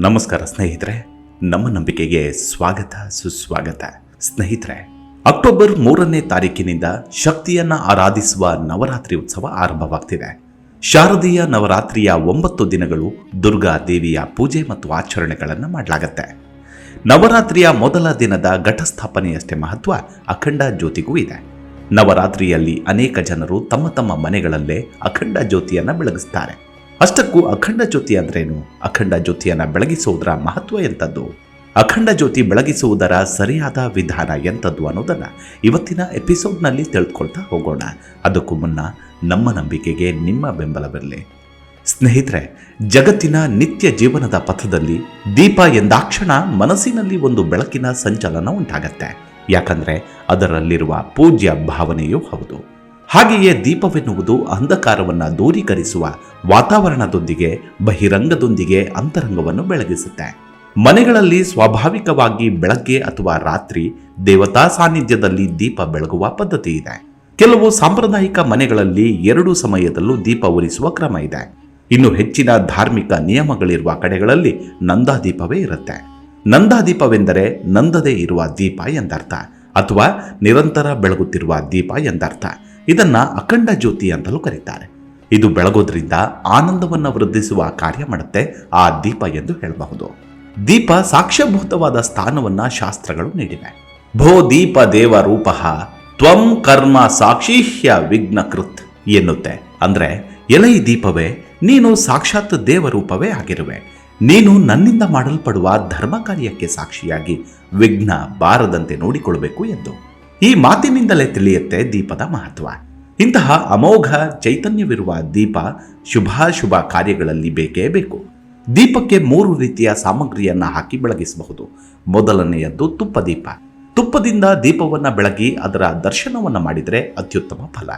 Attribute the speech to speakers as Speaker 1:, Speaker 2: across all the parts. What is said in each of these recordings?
Speaker 1: ನಮಸ್ಕಾರ ಸ್ನೇಹಿತರೆ, ನಮ್ಮ ನಂಬಿಕೆಗೆ ಸ್ವಾಗತ, ಸುಸ್ವಾಗತ. ಸ್ನೇಹಿತರೆ, ಅಕ್ಟೋಬರ್ ಮೂರನೇ ತಾರೀಕಿನಿಂದ ಶಕ್ತಿಯನ್ನ ಆರಾಧಿಸುವ ನವರಾತ್ರಿ ಉತ್ಸವ ಆರಂಭವಾಗ್ತಿದೆ. ಶಾರದೀಯ ನವರಾತ್ರಿಯ ಒಂಬತ್ತು ದಿನಗಳು ದುರ್ಗಾ ದೇವಿಯ ಪೂಜೆ ಮತ್ತು ಆಚರಣೆಗಳನ್ನು ಮಾಡಲಾಗತ್ತೆ. ನವರಾತ್ರಿಯ ಮೊದಲ ದಿನದ ಘಟಸ್ಥಾಪನೆಯಷ್ಟೇ ಮಹತ್ವ ಅಖಂಡ ಜ್ಯೋತಿಗೂ ಇದೆ. ನವರಾತ್ರಿಯಲ್ಲಿ ಅನೇಕ ಜನರು ತಮ್ಮ ತಮ್ಮ ಮನೆಗಳಲ್ಲೇ ಅಖಂಡ ಜ್ಯೋತಿಯನ್ನು ಬೆಳಗಿಸ್ತಾರೆ. ಅಷ್ಟಕ್ಕೂ ಅಖಂಡ ಜ್ಯೋತಿ ಅಂದ್ರೇನು? ಅಖಂಡ ಜ್ಯೋತಿಯನ್ನು ಬೆಳಗಿಸುವುದರ ಮಹತ್ವ ಎಂಥದ್ದು ಅಖಂಡ ಜ್ಯೋತಿ ಬೆಳಗಿಸುವುದರ ಸರಿಯಾದ ವಿಧಾನ ಎಂಥದ್ದು ಅನ್ನೋದನ್ನು ಇವತ್ತಿನ ಎಪಿಸೋಡ್ನಲ್ಲಿ ತಿಳ್ಕೊಳ್ತಾ ಹೋಗೋಣ. ಅದಕ್ಕೂ ಮುನ್ನ ನಮ್ಮ ನಂಬಿಕೆಗೆ ನಿಮ್ಮ ಬೆಂಬಲವಿರಲಿ. ಸ್ನೇಹಿತರೆ, ಜಗತ್ತಿನ ನಿತ್ಯ ಜೀವನದ ಪಥದಲ್ಲಿ ದೀಪ ಎಂದಾಕ್ಷಣ ಮನಸ್ಸಿನಲ್ಲಿ ಒಂದು ಬೆಳಕಿನ ಸಂಚಲನ ಉಂಟಾಗತ್ತೆ. ಯಾಕಂದ್ರೆ ಅದರಲ್ಲಿರುವ ಪೂಜ್ಯ ಭಾವನೆಯೂ ಹೌದು. ಹಾಗೆಯೇ ದೀಪವೆನ್ನುವುದು ಅಂಧಕಾರವನ್ನು ದೂರೀಕರಿಸುವ ವಾತಾವರಣದೊಂದಿಗೆ, ಬಹಿರಂಗದೊಂದಿಗೆ ಅಂತರಂಗವನ್ನು ಬೆಳಗಿಸುತ್ತೆ. ಮನೆಗಳಲ್ಲಿ ಸ್ವಾಭಾವಿಕವಾಗಿ ಬೆಳಗ್ಗೆ ಅಥವಾ ರಾತ್ರಿ ದೇವತಾ ಸಾನ್ನಿಧ್ಯದಲ್ಲಿ ದೀಪ ಬೆಳಗುವ ಪದ್ಧತಿ ಇದೆ. ಕೆಲವು ಸಾಂಪ್ರದಾಯಿಕ ಮನೆಗಳಲ್ಲಿ ಎರಡು ಸಮಯದಲ್ಲೂ ದೀಪ ಉರಿಸುವ ಕ್ರಮ ಇದೆ. ಇನ್ನು ಹೆಚ್ಚಿನ ಧಾರ್ಮಿಕ ನಿಯಮಗಳಿರುವ ಕಡೆಗಳಲ್ಲಿ ನಂದಾದೀಪವೇ ಇರುತ್ತೆ. ನಂದಾದೀಪವೆಂದರೆ ನಂದದೇ ಇರುವ ದೀಪ ಎಂದರ್ಥ, ಅಥವಾ ನಿರಂತರ ಬೆಳಗುತ್ತಿರುವ ದೀಪ ಎಂದರ್ಥ. ಇದನ್ನ ಅಖಂಡ ಜ್ಯೋತಿ ಅಂತಲೂ ಕರೀತಾರೆ. ಇದು ಬೆಳಗೋದ್ರಿಂದ ಆನಂದವನ್ನು ವೃದ್ಧಿಸುವ ಕಾರ್ಯ ಮಾಡುತ್ತೆ, ಆ ದೀಪ ಎಂದು ಹೇಳಬಹುದು. ದೀಪ ಸಾಕ್ಷ್ಯಭೂತವಾದ ಸ್ಥಾನವನ್ನ ಶಾಸ್ತ್ರಗಳು ನೀಡಿವೆ. ಭೋ ದೀಪ ದೇವ ರೂಪ ತ್ವಂ ಕರ್ಮ ಸಾಕ್ಷಿಹ್ಯ ವಿಘ್ನ ಕೃತ್ ಎನ್ನುತ್ತೆ. ಅಂದ್ರೆ ಎಲೈ ದೀಪವೇ, ನೀನು ಸಾಕ್ಷಾತ್ ದೇವರೂಪವೇ ಆಗಿರುವೆ. ನೀನು ನನ್ನಿಂದ ಮಾಡಲ್ಪಡುವ ಧರ್ಮ ಕಾರ್ಯಕ್ಕೆ ಸಾಕ್ಷಿಯಾಗಿ ವಿಘ್ನ ಬಾರದಂತೆ ನೋಡಿಕೊಳ್ಳಬೇಕು ಎಂದು. ಈ ಮಾತಿನಿಂದಲೇ ತಿಳಿಯುತ್ತೆ ದೀಪದ ಮಹತ್ವ. ಇಂತಹ ಅಮೋಘ ಚೈತನ್ಯವಿರುವ ದೀಪ ಶುಭಾಶುಭ ಕಾರ್ಯಗಳಲ್ಲಿ ಬೇಕೇ ಬೇಕು. ದೀಪಕ್ಕೆ ಮೂರು ರೀತಿಯ ಸಾಮಗ್ರಿಯನ್ನು ಹಾಕಿ ಬೆಳಗಿಸಬಹುದು. ಮೊದಲನೆಯದ್ದು ತುಪ್ಪ ದೀಪ. ತುಪ್ಪದಿಂದ ದೀಪವನ್ನ ಬೆಳಗಿ ಅದರ ದರ್ಶನವನ್ನ ಮಾಡಿದರೆ ಅತ್ಯುತ್ತಮ ಫಲ.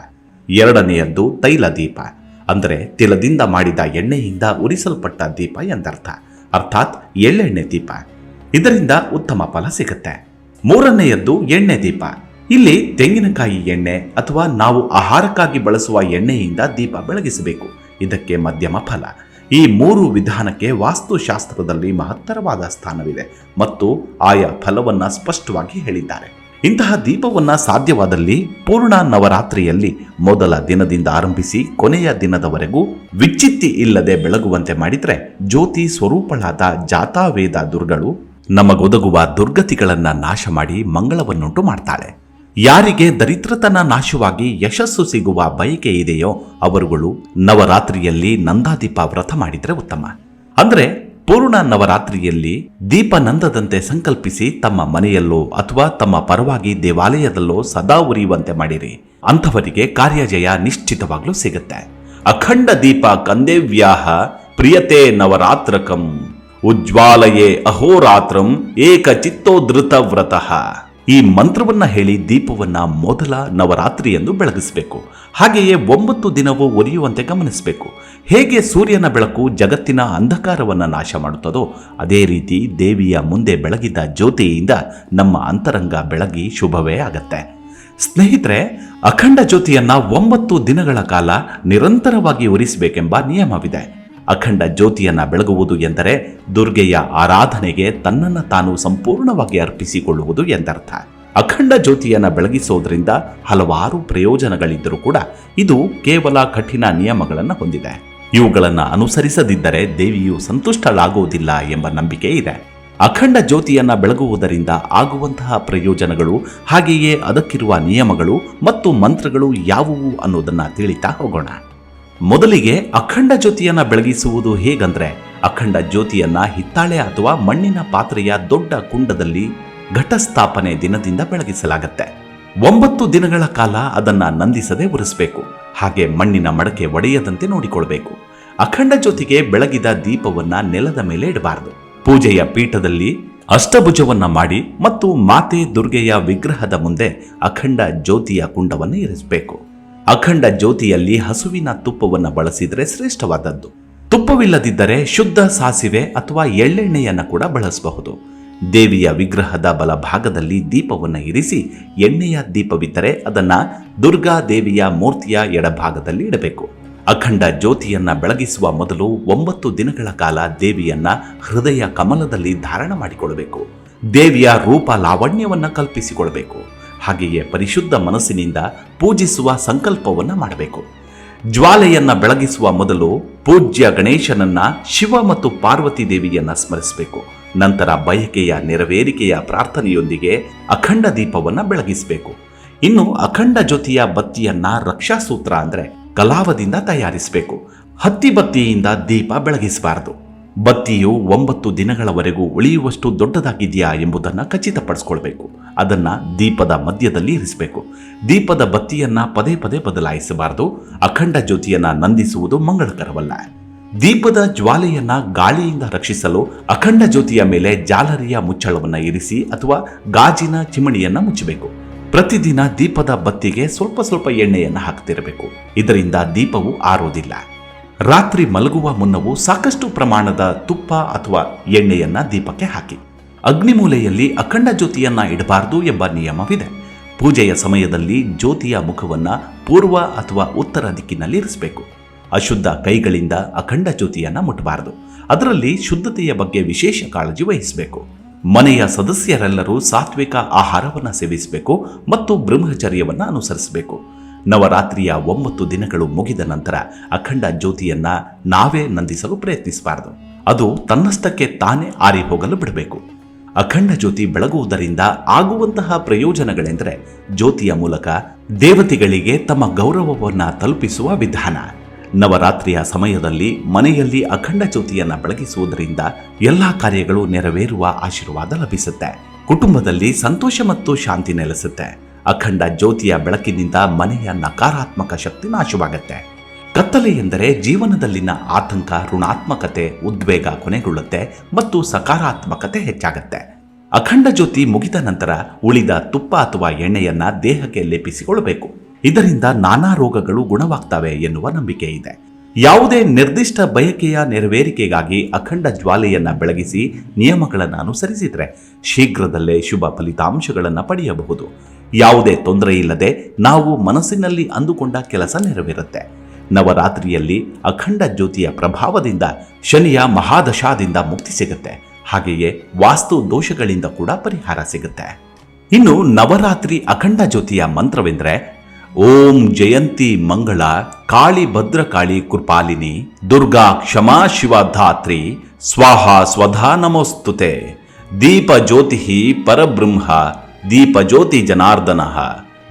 Speaker 1: ಎರಡನೆಯದ್ದು ತೈಲ ದೀಪ. ಅಂದರೆ ತಿಲದಿಂದ ಮಾಡಿದ ಎಣ್ಣೆಯಿಂದ ಉರಿಸಲ್ಪಟ್ಟ ದೀಪ ಎಂದರ್ಥ. ಅರ್ಥಾತ್ ಎಳ್ಳೆಣ್ಣೆ ದೀಪ. ಇದರಿಂದ ಉತ್ತಮ ಫಲ ಸಿಗುತ್ತೆ. ಮೂರನೆಯದ್ದು ಎಣ್ಣೆ ದೀಪ. ಇಲ್ಲಿ ತೆಂಗಿನಕಾಯಿ ಎಣ್ಣೆ ಅಥವಾ ನಾವು ಆಹಾರಕ್ಕಾಗಿ ಬಳಸುವ ಎಣ್ಣೆಯಿಂದ ದೀಪ ಬೆಳಗಿಸಬೇಕು. ಇದಕ್ಕೆ ಮಧ್ಯಮ ಫಲ. ಈ ಮೂರು ವಿಧಾನಕ್ಕೆ ವಾಸ್ತುಶಾಸ್ತ್ರದಲ್ಲಿ ಮಹತ್ತರವಾದ ಸ್ಥಾನವಿದೆ ಮತ್ತು ಆಯಾ ಫಲವನ್ನ ಸ್ಪಷ್ಟವಾಗಿ ಹೇಳಿದ್ದಾರೆ. ಇಂತಹ ದೀಪವನ್ನು ಸಾಧ್ಯವಾದಲ್ಲಿ ಪೂರ್ಣ ನವರಾತ್ರಿಯಲ್ಲಿ ಮೊದಲ ದಿನದಿಂದ ಆರಂಭಿಸಿ ಕೊನೆಯ ದಿನದವರೆಗೂ ವಿಚ್ಛಿತ್ತಿ ಇಲ್ಲದೆ ಬೆಳಗುವಂತೆ ಮಾಡಿದರೆ ಜ್ಯೋತಿ ಸ್ವರೂಪಳಾದ ಜಾತಾವೇದ ದುರ್ಗಳು ನಮಗೊದಗುವ ದುರ್ಗತಿಗಳನ್ನು ನಾಶ ಮಾಡಿ ಮಂಗಳವನ್ನುಂಟು ಮಾಡ್ತಾಳೆ. ಯಾರಿಗೆ ದರಿದ್ರತನ ನಾಶವಾಗಿ ಯಶಸ್ಸು ಸಿಗುವ ಬಯಕೆ ಇದೆಯೋ ಅವರುಗಳು ನವರಾತ್ರಿಯಲ್ಲಿ ನಂದಾದೀಪ ವ್ರತ ಮಾಡಿದರೆ ಉತ್ತಮ. ಅಂದರೆ ಪೂರ್ಣ ನವರಾತ್ರಿಯಲ್ಲಿ ದೀಪ ನಂದದಂತೆ ಸಂಕಲ್ಪಿಸಿ ತಮ್ಮ ಮನೆಯಲ್ಲೋ ಅಥವಾ ತಮ್ಮ ಪರವಾಗಿ ದೇವಾಲಯದಲ್ಲೋ ಸದಾ ಉರಿಯುವಂತೆ ಮಾಡಿರಿ. ಅಂಥವರಿಗೆ ಕಾರ್ಯಜಯ ನಿಶ್ಚಿತವಾಗ್ಲೂ ಸಿಗುತ್ತೆ. ಅಖಂಡ ದೀಪ ಕಂದೇವ್ಯಾಹ ಪ್ರಿಯತೆ ನವರಾತ್ರಕಂ. ಉಜ್ವಾಲಯೇ ಅಹೋರಾತ್ರಂ ಏಕ ಚಿತ್ತೋದೃತ ವ್ರತಃ ಈ ಮಂತ್ರವನ್ನ ಹೇಳಿ ದೀಪವನ್ನ ಮೊದಲ ನವರಾತ್ರಿ ಎಂದು ಬೆಳಗಿಸಬೇಕು. ಹಾಗೆಯೇ ಒಂಬತ್ತು ದಿನವೂ ಒರಿಯುವಂತೆ ಗಮನಿಸಬೇಕು. ಹೇಗೆ ಸೂರ್ಯನ ಬೆಳಕು ಜಗತ್ತಿನ ಅಂಧಕಾರವನ್ನು ನಾಶ ಮಾಡುತ್ತದೋ, ಅದೇ ರೀತಿ ದೇವಿಯ ಮುಂದೆ ಬೆಳಗಿದ ಜ್ಯೋತಿಯಿಂದ ನಮ್ಮ ಅಂತರಂಗ ಬೆಳಗಿ ಶುಭವೇ ಆಗತ್ತೆ. ಸ್ನೇಹಿತರೆ, ಅಖಂಡ ಜ್ಯೋತಿಯನ್ನ ಒಂಬತ್ತು ದಿನಗಳ ಕಾಲ ನಿರಂತರವಾಗಿ ಉರಿಸಬೇಕೆಂಬ ನಿಯಮವಿದೆ. ಅಖಂಡ ಜ್ಯೋತಿಯನ್ನ ಬೆಳಗುವುದು ಎಂದರೆ ದುರ್ಗೆಯ ಆರಾಧನೆಗೆ ತನ್ನನ್ನು ತಾನು ಸಂಪೂರ್ಣವಾಗಿ ಅರ್ಪಿಸಿಕೊಳ್ಳುವುದು ಎಂದರ್ಥ. ಅಖಂಡ ಜ್ಯೋತಿಯನ್ನ ಬೆಳಗಿಸುವುದರಿಂದ ಹಲವಾರು ಪ್ರಯೋಜನಗಳಿದ್ದರೂ ಕೂಡ ಇದು ಕೇವಲ ಕಠಿಣ ನಿಯಮಗಳನ್ನು ಹೊಂದಿದೆ. ಇವುಗಳನ್ನು ಅನುಸರಿಸದಿದ್ದರೆ ದೇವಿಯು ಸಂತುಷ್ಟಳಾಗುವುದಿಲ್ಲ ಎಂಬ ನಂಬಿಕೆ ಇದೆ. ಅಖಂಡ ಜ್ಯೋತಿಯನ್ನ ಬೆಳಗುವುದರಿಂದ ಆಗುವಂತಹ ಪ್ರಯೋಜನಗಳು ಹಾಗೆಯೇ ಅದಕ್ಕಿರುವ ನಿಯಮಗಳು ಮತ್ತು ಮಂತ್ರಗಳು ಯಾವುವು ಅನ್ನೋದನ್ನ ತಿಳಿತಾ ಹೋಗೋಣ. ಮೊದಲಿಗೆ ಅಖಂಡ ಜ್ಯೋತಿಯನ್ನ ಬೆಳಗಿಸುವುದು ಹೇಗಂದ್ರೆ ಅಖಂಡ ಜ್ಯೋತಿಯನ್ನ ಹಿತ್ತಾಳೆ ಅಥವಾ ಮಣ್ಣಿನ ಪಾತ್ರೆಯ ದೊಡ್ಡ ಕುಂಡದಲ್ಲಿ ಘಟಸ್ಥಾಪನೆ ದಿನದಿಂದ ಬೆಳಗಿಸಲಾಗತ್ತೆ. ಒಂಬತ್ತು ದಿನಗಳ ಕಾಲ ಅದನ್ನ ನಂದಿಸದೆ ಉರಿಸಬೇಕು. ಹಾಗೆ ಮಣ್ಣಿನ ಮಡಕೆ ಒಡೆಯದಂತೆ ನೋಡಿಕೊಳ್ಬೇಕು. ಅಖಂಡ ಜ್ಯೋತಿಗೆ ಬೆಳಗಿದ ದೀಪವನ್ನ ನೆಲದ ಮೇಲೆ ಇಡಬಾರದು. ಪೂಜೆಯ ಪೀಠದಲ್ಲಿ ಅಷ್ಟಭುಜವನ್ನ ಮಾಡಿ ಮತ್ತು ಮಾತೆ ದುರ್ಗೆಯ ವಿಗ್ರಹದ ಮುಂದೆ ಅಖಂಡ ಜ್ಯೋತಿಯ ಕುಂಡವನ್ನು ಇರಿಸಬೇಕು. ಅಖಂಡ ಜ್ಯೋತಿಯಲ್ಲಿ ಹಸುವಿನ ತುಪ್ಪವನ್ನು ಬಳಸಿದರೆ ಶ್ರೇಷ್ಠವಾದದ್ದು. ತುಪ್ಪವಿಲ್ಲದಿದ್ದರೆ ಶುದ್ಧ ಸಾಸಿವೆ ಅಥವಾ ಎಳ್ಳೆಣ್ಣೆಯನ್ನು ಕೂಡ ಬಳಸಬಹುದು. ದೇವಿಯ ವಿಗ್ರಹದ ಬಲಭಾಗದಲ್ಲಿ ದೀಪವನ್ನು ಇರಿಸಿ ಎಣ್ಣೆಯ ದೀಪವಿದ್ದರೆ ಅದನ್ನು ದುರ್ಗಾ ದೇವಿಯ ಮೂರ್ತಿಯ ಎಡಭಾಗದಲ್ಲಿ ಇಡಬೇಕು. ಅಖಂಡ ಜ್ಯೋತಿಯನ್ನ ಬೆಳಗಿಸುವ ಮೊದಲು ಒಂಬತ್ತು ದಿನಗಳ ಕಾಲ ದೇವಿಯನ್ನ ಹೃದಯ ಕಮಲದಲ್ಲಿ ಧಾರಣ ಮಾಡಿಕೊಳ್ಳಬೇಕು. ದೇವಿಯ ರೂಪ ಲಾವಣ್ಯವನ್ನು ಕಲ್ಪಿಸಿಕೊಳ್ಬೇಕು. ಹಾಗೆಯೇ ಪರಿಶುದ್ಧ ಮನಸ್ಸಿನಿಂದ ಪೂಜಿಸುವ ಸಂಕಲ್ಪವನ್ನು ಮಾಡಬೇಕು. ಜ್ವಾಲೆಯನ್ನ ಬೆಳಗಿಸುವ ಮೊದಲು ಪೂಜ್ಯ ಗಣೇಶನನ್ನ ಶಿವ ಮತ್ತು ಪಾರ್ವತಿ ದೇವಿಯನ್ನ ಸ್ಮರಿಸಬೇಕು. ನಂತರ ಬಯಕೆಯ ನೆರವೇರಿಕೆಯ ಪ್ರಾರ್ಥನೆಯೊಂದಿಗೆ ಅಖಂಡ ದೀಪವನ್ನ ಬೆಳಗಿಸಬೇಕು. ಇನ್ನು ಅಖಂಡ ಜ್ಯೋತಿಯ ಬತ್ತಿಯನ್ನ ರಕ್ಷಾಸೂತ್ರ ಅಂದ್ರೆ ಕಲಾವದಿಂದ ತಯಾರಿಸಬೇಕು. ಹತ್ತಿ ಬತ್ತಿಯಿಂದ ದೀಪ ಬೆಳಗಿಸಬಾರದು. ಬತ್ತಿಯು ಒಂಬತ್ತು ದಿನಗಳವರೆಗೂ ಉಳಿಯುವಷ್ಟು ದೊಡ್ಡದಾಗಿದೆಯಾ ಎಂಬುದನ್ನು ಖಚಿತಪಡಿಸ್ಕೊಳ್ಬೇಕು. ಅದನ್ನು ದೀಪದ ಮಧ್ಯದಲ್ಲಿ ಇರಿಸಬೇಕು. ದೀಪದ ಬತ್ತಿಯನ್ನು ಪದೇ ಪದೇ ಬದಲಾಯಿಸಬಾರದು. ಅಖಂಡ ಜ್ಯೋತಿಯನ್ನು ನಂದಿಸುವುದು ಮಂಗಳಕರವಲ್ಲ. ದೀಪದ ಜ್ವಾಲೆಯನ್ನು ಗಾಳಿಯಿಂದ ರಕ್ಷಿಸಲು ಅಖಂಡ ಜ್ಯೋತಿಯ ಮೇಲೆ ಜಾಲರಿಯ ಮುಚ್ಚಳವನ್ನು ಇರಿಸಿ ಅಥವಾ ಗಾಜಿನ ಚಿಮಣಿಯನ್ನು ಮುಚ್ಚಬೇಕು. ಪ್ರತಿದಿನ ದೀಪದ ಬತ್ತಿಗೆ ಸ್ವಲ್ಪ ಸ್ವಲ್ಪ ಎಣ್ಣೆಯನ್ನು ಹಾಕ್ತಿರಬೇಕು. ಇದರಿಂದ ದೀಪವು ಆರೋದಿಲ್ಲ. ರಾತ್ರಿ ಮಲಗುವ ಮುನ್ನವೂ ಸಾಕಷ್ಟು ಪ್ರಮಾಣದ ತುಪ್ಪ ಅಥವಾ ಎಣ್ಣೆಯನ್ನ ದೀಪಕ್ಕೆ ಹಾಕಿ. ಅಗ್ನಿಮೂಲೆಯಲ್ಲಿ ಅಖಂಡ ಜ್ಯೋತಿಯನ್ನ ಇಡಬಾರದು ಎಂಬ ನಿಯಮವಿದೆ. ಪೂಜೆಯ ಸಮಯದಲ್ಲಿ ಜ್ಯೋತಿಯ ಮುಖವನ್ನ ಪೂರ್ವ ಅಥವಾ ಉತ್ತರ ದಿಕ್ಕಿನಲ್ಲಿ ಇರಿಸಬೇಕು. ಅಶುದ್ಧ ಕೈಗಳಿಂದ ಅಖಂಡ ಜ್ಯೋತಿಯನ್ನ ಮುಟ್ಟಬಾರದು ಅದರಲ್ಲಿ ಶುದ್ಧತೆಯ ಬಗ್ಗೆ ವಿಶೇಷ ಕಾಳಜಿ ವಹಿಸಬೇಕು. ಮನೆಯ ಸದಸ್ಯರೆಲ್ಲರೂ ಸಾತ್ವಿಕ ಆಹಾರವನ್ನು ಸೇವಿಸಬೇಕು ಮತ್ತು ಬ್ರಹ್ಮಚರ್ಯವನ್ನು ಅನುಸರಿಸಬೇಕು. ನವರಾತ್ರಿಯ ಒಂಬತ್ತು ದಿನಗಳು ಮುಗಿದ ನಂತರ ಅಖಂಡ ಜ್ಯೋತಿಯನ್ನ ನಾವೇ ನಂದಿಸಲು ಪ್ರಯತ್ನಿಸಬಾರದು. ಅದು ತನ್ನಷ್ಟಕ್ಕೆ ತಾನೇ ಆರಿ ಹೋಗಲು ಬಿಡಬೇಕು. ಅಖಂಡ ಜ್ಯೋತಿ ಬೆಳಗುವುದರಿಂದ ಆಗುವಂತಹ ಪ್ರಯೋಜನಗಳೆಂದರೆ ಜ್ಯೋತಿಯ ಮೂಲಕ ದೇವತೆಗಳಿಗೆ ತಮ್ಮ ಗೌರವವನ್ನು ತಲುಪಿಸುವ ವಿಧಾನ. ನವರಾತ್ರಿಯ ಸಮಯದಲ್ಲಿ ಮನೆಯಲ್ಲಿ ಅಖಂಡ ಜ್ಯೋತಿಯನ್ನ ಬೆಳಗಿಸುವುದರಿಂದ ಎಲ್ಲಾ ಕಾರ್ಯಗಳು ನೆರವೇರುವ ಆಶೀರ್ವಾದ ಲಭಿಸುತ್ತೆ. ಕುಟುಂಬದಲ್ಲಿ ಸಂತೋಷ ಮತ್ತು ಶಾಂತಿ ನೆಲೆಸುತ್ತೆ. ಅಖಂಡ ಜ್ಯೋತಿಯ ಬೆಳಕಿನಿಂದ ಮನೆಯ ನಕಾರಾತ್ಮಕ ಶಕ್ತಿ ನಾಶವಾಗುತ್ತೆ. ಕತ್ತಲೆ ಎಂದರೆ ಜೀವನದಲ್ಲಿನ ಆತಂಕ, ಋಣಾತ್ಮಕತೆ, ಉದ್ವೇಗ ಕೊನೆಗೊಳ್ಳುತ್ತೆ ಮತ್ತು ಸಕಾರಾತ್ಮಕತೆ ಹೆಚ್ಚಾಗುತ್ತೆ. ಅಖಂಡ ಜ್ಯೋತಿ ಮುಗಿದ ನಂತರ ಉಳಿದ ತುಪ್ಪ ಅಥವಾ ಎಣ್ಣೆಯನ್ನ ದೇಹಕ್ಕೆ ಲೇಪಿಸಿಕೊಳ್ಳಬೇಕು. ಇದರಿಂದ ನಾನಾ ರೋಗಗಳು ಗುಣವಾಗ್ತವೆ ಎನ್ನುವ ನಂಬಿಕೆ ಇದೆ. ಯಾವುದೇ ನಿರ್ದಿಷ್ಟ ಬಯಕೆಯ ನೆರವೇರಿಕೆಗಾಗಿ ಅಖಂಡ ಜ್ವಾಲೆಯನ್ನ ಬೆಳಗಿಸಿ ನಿಯಮಗಳನ್ನು ಅನುಸರಿಸಿದರೆ ಶೀಘ್ರದಲ್ಲೇ ಶುಭ ಫಲಿತಾಂಶಗಳನ್ನು ಪಡೆಯಬಹುದು. ಯಾವುದೇ ತೊಂದರೆ ಇಲ್ಲದೆ ನಾವು ಮನಸ್ಸಿನಲ್ಲಿ ಅಂದುಕೊಂಡ ಕೆಲಸ ನೆರವೇರುತ್ತೆ. ನವರಾತ್ರಿಯಲ್ಲಿ ಅಖಂಡ ಜ್ಯೋತಿಯ ಪ್ರಭಾವದಿಂದ ಶನಿಯ ಮಹಾದಶಾದಿಂದ ಮುಕ್ತಿ ಸಿಗುತ್ತೆ. ಹಾಗೆಯೇ ವಾಸ್ತು ದೋಷಗಳಿಂದ ಕೂಡ ಪರಿಹಾರ ಸಿಗುತ್ತೆ. ಇನ್ನು ನವರಾತ್ರಿ ಅಖಂಡ ಜ್ಯೋತಿಯ ಮಂತ್ರವೆಂದರೆ ಓಂ ಜಯಂತಿ ಮಂಗಳ ಕಾಳಿ ಭದ್ರಕಾಳಿ ಕೃಪಾಲಿನಿ ದುರ್ಗಾ ಕ್ಷಮಾ ಶಿವ ಧಾತ್ರಿ ಸ್ವಾಹ ಸ್ವಧಾ ನಮೋಸ್ತುತೆ ದೀಪ ಜ್ಯೋತಿ ಪರಬ್ರಹ್ಮ ದೀಪ ಜ್ಯೋತಿ ಜನಾರ್ದನ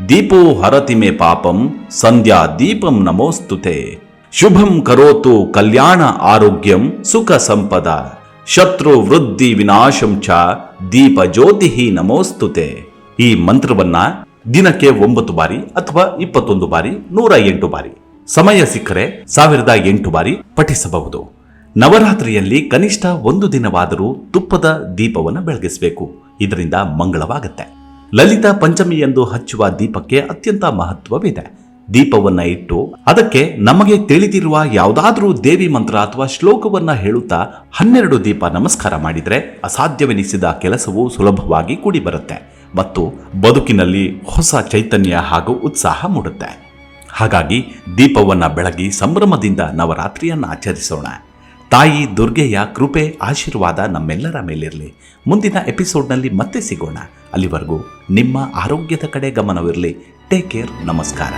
Speaker 1: ದೀಪೋ ಹರತಿ ಮೇ ಪಾಪಂ ಸಂಧ್ಯಾ ದೀಪಂ ನಮೋಸ್ತುತೆ ಶುಭಂ ಕರೋತು ಕಲ್ಯಾಣ ಆರೋಗ್ಯಂ ಸುಖ ಸಂಪದ ಶತ್ರು ವೃದ್ಧಿ ವಿನಾಶಂ ಚ ದೀಪ ಜ್ಯೋತಿ ನಮೋಸ್ತುತೆ ಈ ಮಂತ್ರವನ್ನ ದಿನಕ್ಕೆ ಒಂಬತ್ತು ಬಾರಿ ಅಥವಾ ಇಪ್ಪತ್ತೊಂದು ಬಾರಿ, ನೂರ ಎಂಟು ಬಾರಿ. ಸಮಯ ಸಿಕ್ಕರೆ ಸಾವಿರದ ಎಂಟು ಬಾರಿ ಪಠಿಸಬಹುದು. ನವರಾತ್ರಿಯಲ್ಲಿ ಕನಿಷ್ಠ ಒಂದು ದಿನವಾದರೂ ತುಪ್ಪದ ದೀಪವನ್ನು ಬೆಳಗಿಸಬೇಕು. ಇದರಿಂದ ಮಂಗಳವಾಗುತ್ತೆ. ಲಲಿತಾ ಪಂಚಮಿ ಎಂದು ಹಚ್ಚುವ ದೀಪಕ್ಕೆ ಅತ್ಯಂತ ಮಹತ್ವವಿದೆ. ದೀಪವನ್ನ ಇಟ್ಟು ಅದಕ್ಕೆ ನಮಗೆ ತಿಳಿದಿರುವ ಯಾವುದಾದ್ರೂ ದೇವಿ ಮಂತ್ರ ಅಥವಾ ಶ್ಲೋಕವನ್ನ ಹೇಳುತ್ತಾ ಹನ್ನೆರಡು ದೀಪ ನಮಸ್ಕಾರ ಮಾಡಿದರೆ ಅಸಾಧ್ಯವೆನಿಸಿದ ಕೆಲಸವು ಸುಲಭವಾಗಿ ಕೂಡಿ ಬರುತ್ತೆ ಮತ್ತು ಬದುಕಿನಲ್ಲಿ ಹೊಸ ಚೈತನ್ಯ ಹಾಗೂ ಉತ್ಸಾಹ ಮೂಡುತ್ತೆ. ಹಾಗಾಗಿ ದೀಪವನ್ನ ಬೆಳಗಿ ಸಂಭ್ರಮದಿಂದ ನವರಾತ್ರಿಯನ್ನು ಆಚರಿಸೋಣ. ತಾಯಿ ದುರ್ಗೆಯ ಕೃಪೆ, ಆಶೀರ್ವಾದ ನಮ್ಮೆಲ್ಲರ ಮೇಲಿರಲಿ. ಮುಂದಿನ ಎಪಿಸೋಡ್ನಲ್ಲಿ ಮತ್ತೆ ಸಿಗೋಣ. ಅಲ್ಲಿವರೆಗೂ ನಿಮ್ಮ ಆರೋಗ್ಯದ ಕಡೆ ಗಮನವಿರಲಿ. ಟೇಕ್ ಕೇರ್ ನಮಸ್ಕಾರ.